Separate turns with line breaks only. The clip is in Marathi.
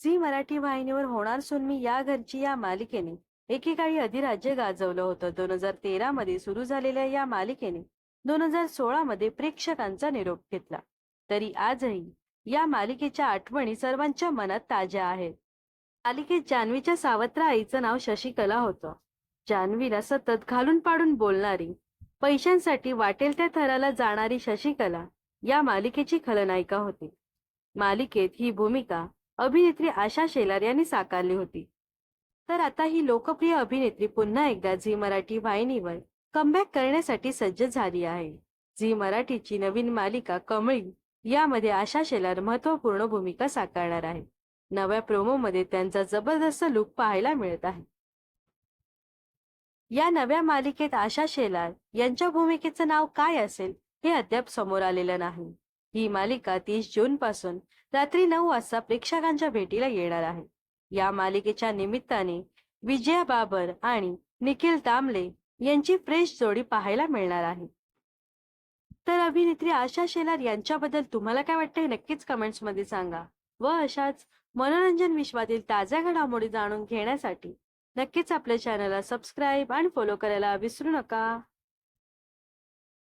झी मराठी वाहिनीवर होणार सुनमी या घरची या मालिकेने. एकेकाळी अधिराज्य गाजवलं होतं. दोन हजार तेरा मध्ये सुरू झालेल्या या मालिकेने दोन हजार सोळा मध्ये प्रेक्षकांचा निरोप घेतला. तरी आजही या मालिकेच्या आठवणी सर्वांच्या मनात ताज्या आहेत. मालिकेत जान्हवीच्या सावत्र आईचं नाव शशिकला होतं. जान्हवीला सतत घालून पाडून बोलणारी पैशांसाठी वाटेल त्या थराला जाणारी शशिकला या मालिकेची खलनायिका होती. मालिकेत ही भूमिका अभिनेत्री आशा शेलार यांनी साकारली होती. तर आता ही लोकप्रिय अभिनेत्री पुन्हा एकदा झी मराठी वाहिनीवर कमबॅक करण्यासाठी सज्ज झाली आहे. झी मराठीची नवीन मालिका कमळी यामध्ये आशा शेलार महत्त्वपूर्ण भूमिका साकारणार आहे. नव्या प्रोमोमध्ये त्यांचा जबरदस्त लुक पाहायला मिळत आहे. या नव्या मालिकेत आशा शेलार यांच्या भूमिकेचं नाव काय असेल हे अद्याप समोर आलेलं नाही. ही मालिका तीस जून पासून रात्री नऊ वाजता प्रेक्षकांच्या भेटीला येणार आहे. या मालिकेच्या निमित्ताने विजया बाबर आणि निखिल तांबले यांची फ्रेश जोडी पाहायला मिळणार आहे. तर अभिनेत्री आशा शेलार यांच्याबद्दल तुम्हाला काय वाटतं हे नक्कीच कमेंट्समध्ये सांगा व अशाच मनोरंजन विश्वातील ताज्या घडामोडी जाणून घेण्यासाठी नक्कीच आपल्या चॅनलला सबस्क्राईब आणि फॉलो करायला विसरू नका.